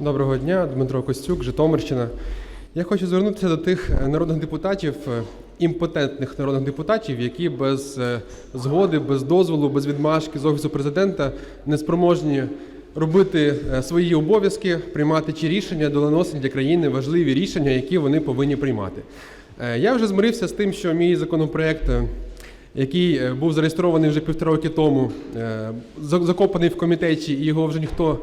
Доброго дня, Дмитро Костюк, Житомирщина. Я хочу звернутися до тих е, народних депутатів, е, імпотентних народних депутатів, які без е, згоди, без дозволу, без відмашки з офісу президента не спроможні робити свої обов'язки, приймати ті рішення, доленосити для країни важливі рішення, які вони повинні приймати. Я вже змирився з тим, що мій законопроект. який був зареєстрований вже півтора роки тому, закопаний в комітеті, і його вже ніхто,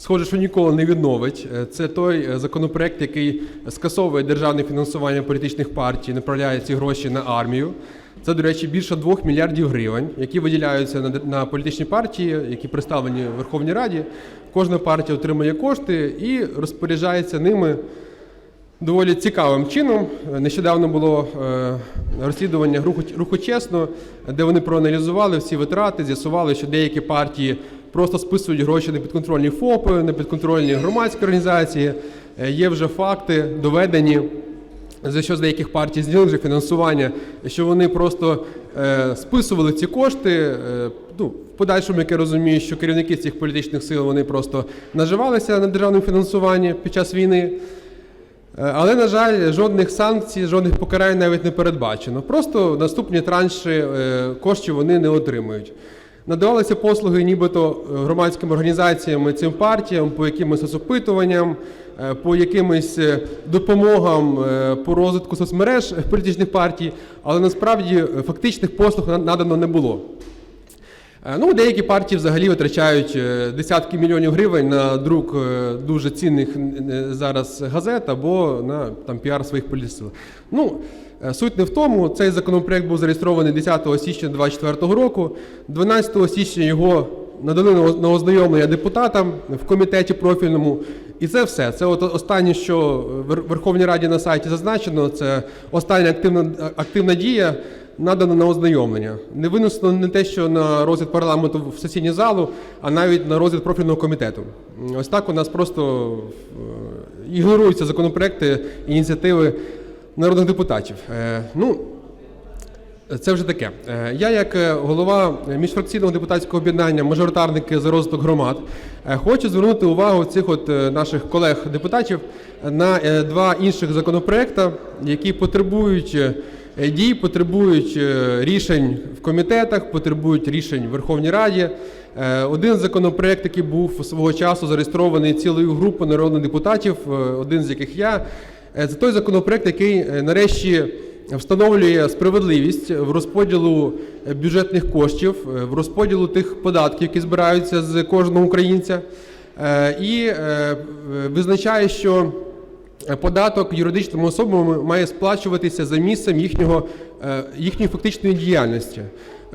схоже, що ніколи не відновить. Е, Це той е, законопроект, який скасовує державне фінансування політичних партій, направляє ці гроші на армію. Це, до речі, більше 2 мільярдів гривень, які виділяються на, на політичні партії, які представлені в Верховній Раді. Кожна партія отримує кошти і розпоряджається ними доволі цікавим чином. Нещодавно було е, розслідування руху чесно, де вони проаналізували всі витрати, з'ясували, що деякі партії просто списують гроші на підконтрольні ФОПи, на підконтрольні громадські організації. Е, Є вже факти доведені. За що з деяких партій зняли фінансування, що вони просто е, списували ці кошти. Е, ну, в подальшому, як я розумію, що керівники цих політичних сил вони просто наживалися на державному фінансуванні під час війни. Але, на жаль, жодних санкцій, жодних покарань навіть не передбачено. Просто наступні транші коштів вони не отримують. Надавалися послуги нібито е, громадським організаціям цим партіям по якимось соцопитуванням, е, по якимось е, допомогам по розвитку соцмереж політичних партій, але насправді фактичних послуг на- надано не було. Е, Ну, деякі партії взагалі витрачають е, десятки мільйонів гривень на друк е, дуже цінних зараз газет або на там, піар своїх політсил. Ну, суть не в тому. Цей законопроект був зареєстрований 10 січня 2024 року. 12 січня його надали на ознайомлення депутатам в комітеті профільному. І це все. Це от останнє, що в Верховній Раді на сайті зазначено. Це остання активна, активна дія надано на ознайомлення. Не винесено не те, що на розгляд парламенту в сесійну залу, а навіть на розгляд профільного комітету. Ось так у нас просто е, ігноруються законопроекти, ініціативи народних депутатів. Е, Ну, це вже таке. Е, Я, як е, голова міжфракційного депутатського об'єднання мажоритарники за розвиток громад, е, хочу звернути увагу цих от наших колег-депутатів на два інших законопроекти, які потребують дій, потребують рішень в комітетах, потребують рішень в Верховній Раді. Один законопроект, який був свого часу зареєстрований цілою групою народних депутатів, один з яких я, це той законопроект, який нарешті встановлює справедливість в розподілу е, бюджетних коштів, е, в розподілу тих податків, які збираються з кожного українця, е, і визначає, що податок юридичним особам має сплачуватися за місцем їхнього, е, їхньої фактичної діяльності.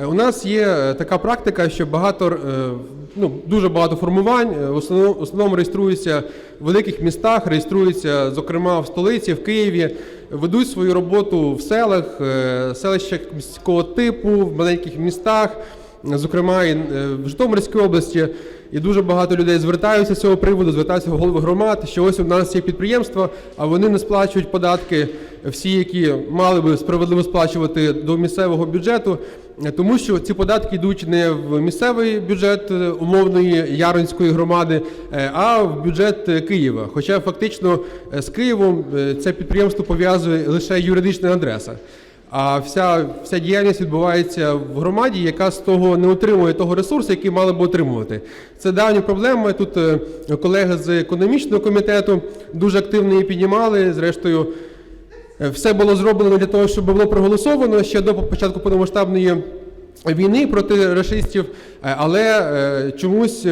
Е, У нас є е, така практика, що багато, е, ну, дуже багато формувань е, в основному, в основному реєструються в великих містах, реєструються, зокрема, в столиці, в Києві, ведуть свою роботу в селах, е, селищах міського типу, в маленьких містах, зокрема і е, в Житомирській області. І дуже багато людей звертаються з цього приводу, звертаються голови громад, що ось у нас є підприємства, а вони не сплачують податки, всі, які мали би справедливо сплачувати до місцевого бюджету, е, тому що ці податки йдуть не в місцевий бюджет е, умовної Яронської громади, а в бюджет Києва. Хоча фактично з Києвом це підприємство пов'язує лише юридична адреса. А вся, вся діяльність відбувається в громаді, яка з того не отримує того ресурсу, який мали б отримувати. Це давні проблеми. Тут е, колеги з економічного комітету дуже активно її піднімали. Зрештою, е, все було зроблено для того, щоб було проголосовано ще до початку повномасштабної війни проти рашистів, е, але чомусь.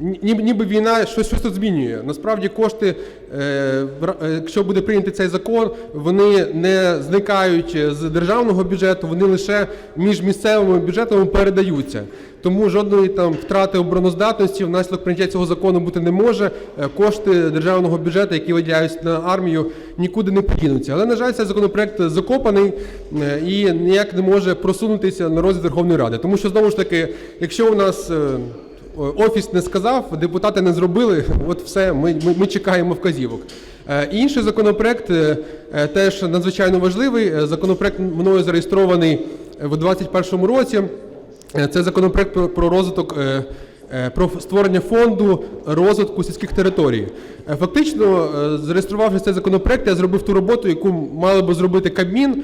Ніби, ніби війна щось, щось тут змінює. Насправді кошти, е, е, якщо буде прийнятий цей закон, вони не зникають з державного бюджету, вони лише між місцевими бюджетами передаються. Тому жодної там втрати обороноздатності внаслідок прийняття цього закону бути не може. Е, Кошти державного бюджету, які виділяються на армію, нікуди не подінуться. Але на жаль, цей законопроект закопаний е, і ніяк не може просунутися на розгляд Верховної Ради. Тому що знову ж таки, якщо у нас Офіс не сказав, депутати не зробили. От все, ми, ми, ми чекаємо вказівок. Е, Інший законопроект е, е, теж надзвичайно важливий. Е, Законопроект мною зареєстрований в 2021 році. Е, Це законопроект про, розвиток е, е, про створення фонду розвитку сільських територій. Е, Фактично, е, зареєструвавши цей законопроект, я зробив ту роботу, яку мали би зробити Кабмін, е,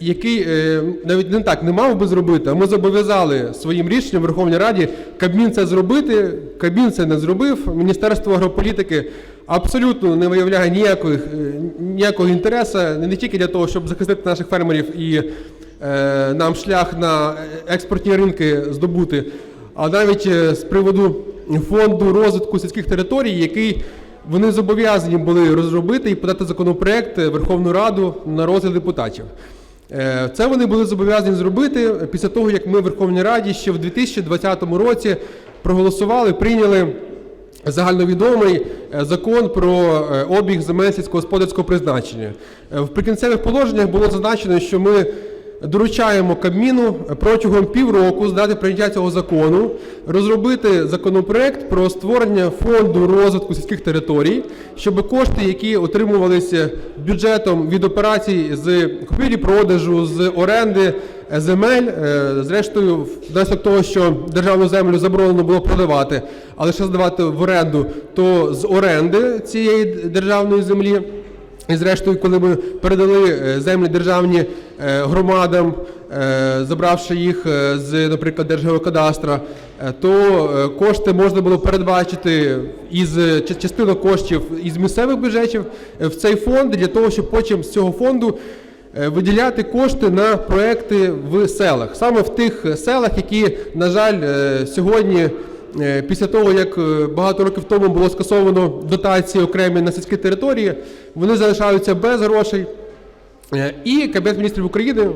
який е, навіть не так не мав би зробити, а ми зобов'язали своїм рішенням Верховній Раді Кабмін це зробити. Кабмін це не зробив. Міністерство агрополітики абсолютно не виявляє ніякого, ніякого інтересу не тільки для того, щоб захистити наших фермерів і е, нам шлях на експортні ринки здобути, а навіть е, з приводу фонду розвитку сільських територій, який вони зобов'язані були розробити і подати законопроект в Верховну Раду на розгляд депутатів. Е, Це вони були зобов'язані зробити після того, як ми в Верховній Раді ще в 2020 році проголосували, прийняли загальновідомий е, закон про е, обіг земель сільськогосподарського призначення. Е, В прикінцевих положеннях було зазначено, що ми доручаємо Кабміну протягом півроку з дати прийняття цього закону розробити законопроект про створення фонду розвитку сільських територій, щоб кошти, які отримувалися бюджетом від операцій з купівлі-продажу, з оренди земель, е, зрештою, внаслідок того, що державну землю заборонено було продавати, а лише здавати в оренду, то з оренди цієї державної землі. І зрештою, коли ми передали е, землі державні е, громадам, е, забравши їх з, наприклад, Держгеокадастра, то кошти можна було передбачити із частину коштів із місцевих бюджетів в цей фонд для того, щоб потім з цього фонду виділяти кошти на проекти в селах, саме в тих селах, які, на жаль, сьогодні. Е, Після того, як е, багато років тому було скасовано дотації окремі на сільські території, вони залишаються без грошей. Е, І Кабінет міністрів України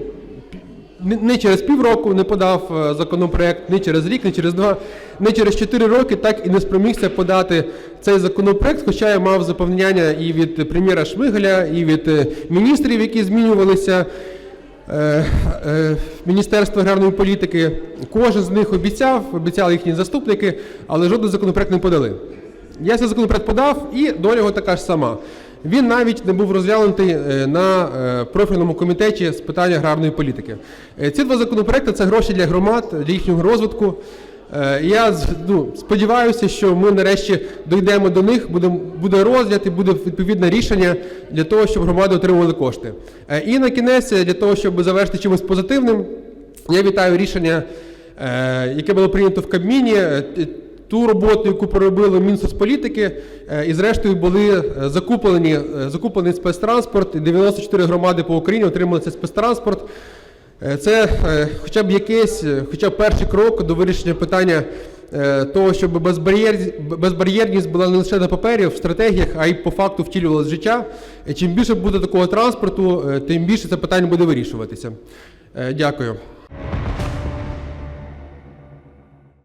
не- через півроку не подав законопроект, не через рік, не через два, не через чотири роки так і не спромігся подати цей законопроект, хоча я мав запевняння і від прем'єра Шмигаля, і від міністрів, які змінювалися. Е, е, Міністерства аграрної політики. Кожен з них обіцяв, обіцяли їхні заступники, але жоден законопроект не подали. Я цей законопроект подав, і доля його така ж сама. Він навіть не був розглянутий е, на профільному комітеті з питань аграрної політики. Ці два законопроекти це гроші для громад, для їхнього розвитку. Е, Я ну, сподіваюся, що ми нарешті дійдемо до них, буде, буде розгляд і буде відповідне рішення для того, щоб громади отримували кошти. Е, І на кінець, е, для того, щоб завершити чимось позитивним, я вітаю рішення, яке було прийнято в Кабміні. Ту роботу, яку проробили Мінсоцполітики, і зрештою були закуплені, закуплений спецтранспорт, і 94 громади по Україні отримали цей спецтранспорт. Е, Це е, хоча б якийсь, е, хоча б перший крок до вирішення питання того, щоб безбар'єр- безбар'єрність була не лише на папері, в стратегіях, а й по факту втілювалася життя. Чим більше буде такого транспорту, тим більше це питання буде вирішуватися. Дякую.